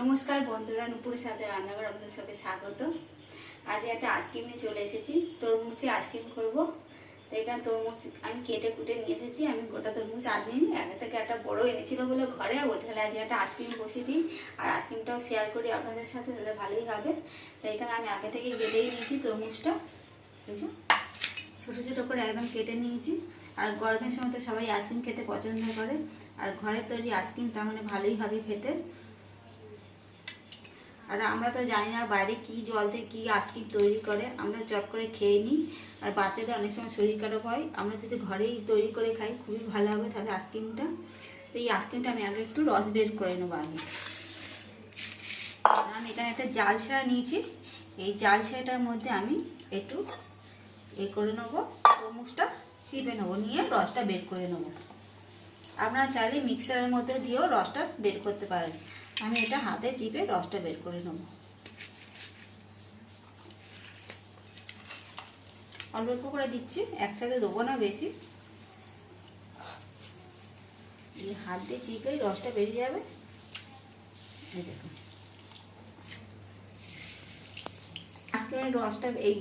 নমস্কার বন্ধুরা, নুপুরের সাথে রান্নাঘর আপনাদের সাথে স্বাগত। আজ একটা আইসক্রিম নিয়ে চলে এসেছি তরমুজে আইসক্রিম করব। তো এখানে তরমুজ আমি কেটে কুটে নিয়ে এসেছি, আমি গোটা তরমুজ আনিনি আগে থেকে একটা বড় এনেছিল বলে ঘরে, ও তাহলে আজকে একটা আইসক্রিম বসিয়ে দিই, আর আইসক্রিমটাও শেয়ার করি আপনাদের সাথে, তাহলে ভালোই হবে। তো এখানে আমি আগে থেকে কেটেই নিয়েছি তরমুজটা বুঝছ ছোটো ছোটো করে একদম কেটে নিয়েছি, আর গরমের সময় তো সবাই আইসক্রিম খেতে পছন্দ করে, আর ঘরের তৈরি আইসক্রিম তার মানে ভালোই হবে খেতে। আর আমরা তো জানি না বাইরে কি জল দিয়ে কী আইসক্রিম তৈরি করে, আমরা চট করে খেয়ে নিই। আর বাচ্চাদের অনেক সময় শরীর খারাপ হয়, আমরা যদি ঘরেই তৈরি করে খাই, খুবই ভালো হবে তাহলে আইসক্রিমটা। তো এই আইসক্রিমটা আমি আগে একটু রস বের করে নেব আগে। আমি এখানে একটা জাল ছেঁড়া নিয়েছি। এই জাল ছেঁড়াটার মধ্যে আমি একটু এ করে নেব, তরমুজটা চিপে নেব, নিয়ে রসটা বের করে নেব। আপনারা চাইলে মিক্সারের মধ্যে দিয়েও রসটা বের করতে পারেন। আমি এটা হাতে চিপে রসটা বের করে নেব। অল্প অল্প করে দিচ্ছি, একসাথে দেবো না বেশি। হাত দিয়ে চিপেই রসটা বেরিয়ে যাবে। দেখুন। আইসক্রিমের রসটা এই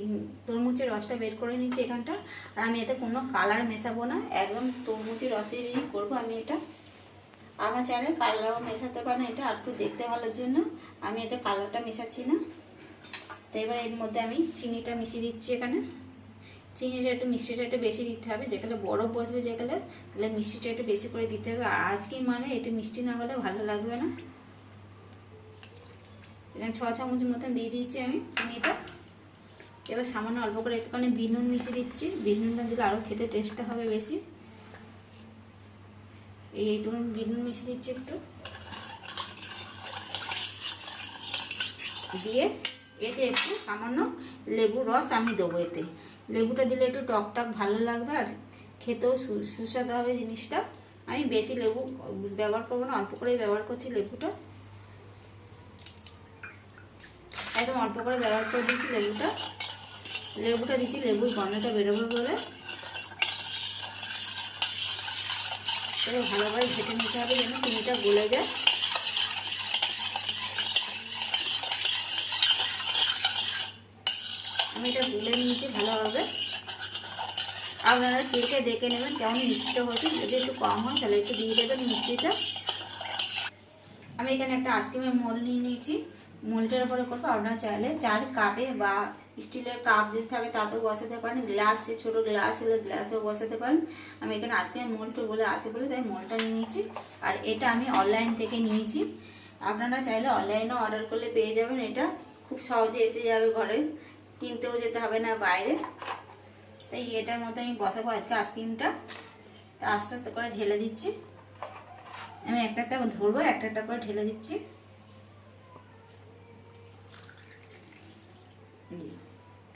তরমুজের রসটা বের করে নিচ্ছি এখানটা। আর আমি এতে কোনো কালার মেশাবো না। একদম তরমুজের রসেরই করব আমি এটা। আমার চাইলে কালারও মেশাতে পারেন এটা আর একটু দেখতে ভালোর জন্য। আমি এতে কালারটা মেশাচ্ছি না। তো এবার এর মধ্যে আমি চিনিটা মিশিয়ে দিচ্ছি এখানে। চিনিটা একটু মিষ্টিটা একটু বেশি দিতে হবে। যেখানে বরফ বসবে যেখানে, তাহলে মিষ্টিটা একটু বেশি করে দিতে হবে। আর আজকে মানে এটা মিষ্টি না হলে ভালো লাগবে না। এখানে ছ চামচ মতন দিয়ে দিয়েছি আমি চিনিটা। এবার সামান্য অল্প করে একটুখানি বিনুন মিশিয়ে দিচ্ছি। বিনুনটা দিলে আরও খেতে টেস্টটা হবে বেশি। এই একটু বিনুন মিশিয়ে দিচ্ছি একটু। দিয়ে এতে একটু সামান্য লেবুর রস আমি দেবো এতে। লেবুটা দিলে একটু টক টক ভালো লাগবে আর খেতেও সুস্বাদু হবে জিনিসটা। আমি বেশি লেবু ব্যবহার করব না, অল্প করেই ব্যবহার করছি লেবুটা। একদম অল্প করে ব্যবহার করে দিয়েছি লেবুটা। লেবুটা দিচ্ছি, লেবুর গন্ধটা বেরোবে বলে। তবে ভালোভাবে ঘেটে নিতে হবে যেন চিনিটা গলে যায়। আমি এটা গুলে নিয়েছি ভালোভাবে। আপনারা চেখে দেখে নেবেন কেমন মিষ্টিটা হচ্ছে যদি একটু কম হয়, তাহলে একটু দিয়ে দেবেন মিষ্টিটা। আমি এখানে একটা আইসক্রিমের মোল নিয়ে নিয়েছি। মোলটার উপরে করব। আপনারা চাইলে চার কাপে বা স্টিলের কাপ যদি থাকে তাতেও বসাতে পারেন। গ্লাসে ছোট গ্লাস হলে গ্লাসেও বসাতে পারেন। আমি এখানে আইসক্রিমের মোলটা বলে আছে বলে তাই মোলটা নিয়ে নিয়েছি। আর এটা আমি অনলাইন থেকে নিয়েছি। আপনারা চাইলে অনলাইনেও অর্ডার করলে পেয়ে যাবেন। এটা খুব সহজে এসে যাবে ঘরে। কিনতেও যেতে হবে না বাইরে। তাই এটার মধ্যে আমি বসাবো আজকে আইসক্রিমটা। তা আস্তে আস্তে করে ঢেলে দিচ্ছি। আমি একটা একটা ধরবো, একটা একটা করে ঢেলে দিচ্ছি।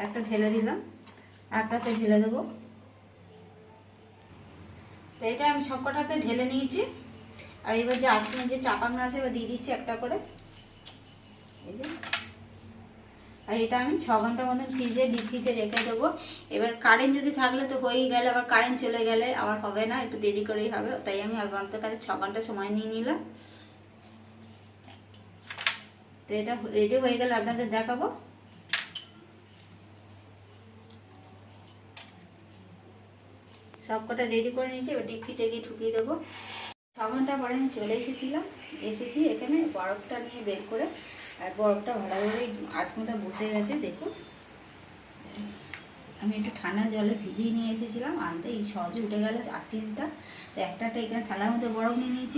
একটা ঢেলে দিলাম একটাতে ঢেলে দেবো। তো এটা আমি সবকটাতে ঢেলে নিয়েছি। আর এবার যে আইসক্রিমের যে চাপাগুলো আছে, এবার দিয়ে দিচ্ছি একটা করে। এই যে। আর এটা আমি ছ ঘণ্টার মতন ফ্রিজে ডিপ ফ্রিজে রেখে দেবো। এবার কারেন্ট যদি থাকলে তো হয়েই গেলে, আবার কারেন্ট চলে গেলে আমার হবে না, একটু দেরি করেই হবে। তাই আমি আপনাদের কাছে ছ ঘণ্টা সময় নিয়ে নিলাম। তো এটা রেডি হয়ে গেলে আপনাদের দেখাবো। সব কটা রেডি করে নিয়েছি, এবার ডিপ ফ্রিজে গিয়ে ঢুকিয়ে দেবো। ছ ঘণ্টা পরে আমি চলে এসেছিলাম, এসেছি এখানে বরফটা নিয়ে বের করে, আর বরফটা ভালোভাবে আজকেটা বসে গেছে, দেখুন। আমি একটু ঠান্ডা জলে ভিজিয়ে নিয়ে এসেছিলাম, আনতে এই সহজে উঠে গেল আইসক্রিমটা তো একটা এখানে থালার মধ্যে বরফ নিয়ে নিয়েছি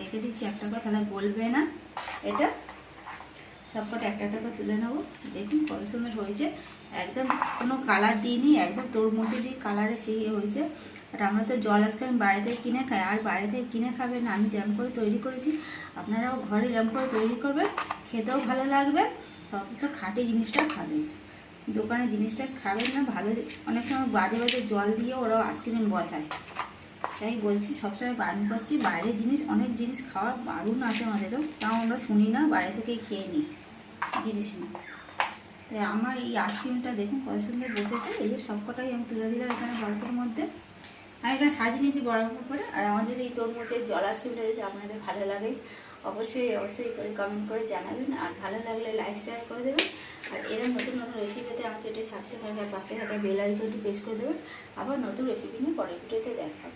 রেখে দিচ্ছি একটা করে থালা গলবে না। এটা সবকটা একটা একটা করে তুলে নেব। দেখুন কত সুন্দর হয়েছে। একদম কোনো কালার দিইনি, একদম তরমুজেরই কালারে সেই হয়েছে। আর আমরা তো জল আইসক্রিম বাইরে থেকে কিনে খাই, আর বাইরে থেকে কিনে খাবেন আমি যেরম করে তৈরি করেছি, আপনারাও ঘরে এরকম করে তৈরি করবেন, খেতেও ভালো লাগবে, অথচ খাঁটি জিনিসটা খাবেন। দোকানে জিনিসটা খাবেন না, ভালো অনেক সময় বাজে বাজে জল দিয়ে ওরাও আইসক্রিম বসায়। তাই বলছি, সবসময় বারণ করছি, বাইরের জিনিস, অনেক জিনিস খাওয়ার বারণ আছে আমাদেরও, তাও আমরা শুনি না বাইরে থেকেই খেয়ে নিই। জিনিস না তাই আমার এই আইসক্রিমটা দেখুন, কত সুন্দর বসেছে। এই যে সবকটাই আমি তুলে দিলাম এখানে বরফের মধ্যে। আমি এখানে সাজিয়ে নিয়েছি বরফের উপরে। আর আমার যদি এই তরমুজের জল আইসক্রিমটা যদি আপনাদের ভালো লাগে, অবশ্যই অবশ্যই করে কমেন্ট করে জানাবেন। আর ভালো লাগলে লাইক শেয়ার করে দেবেন। আর এরকম নতুন নতুন রেসিপিতে আমার যেটি সাবস্ক্রাইব করে পাশে থাকা বেল আইকনটি প্রেস করে দেবেন। আবার নতুন রেসিপি নিয়ে পরের ভিডিওতে দেখা।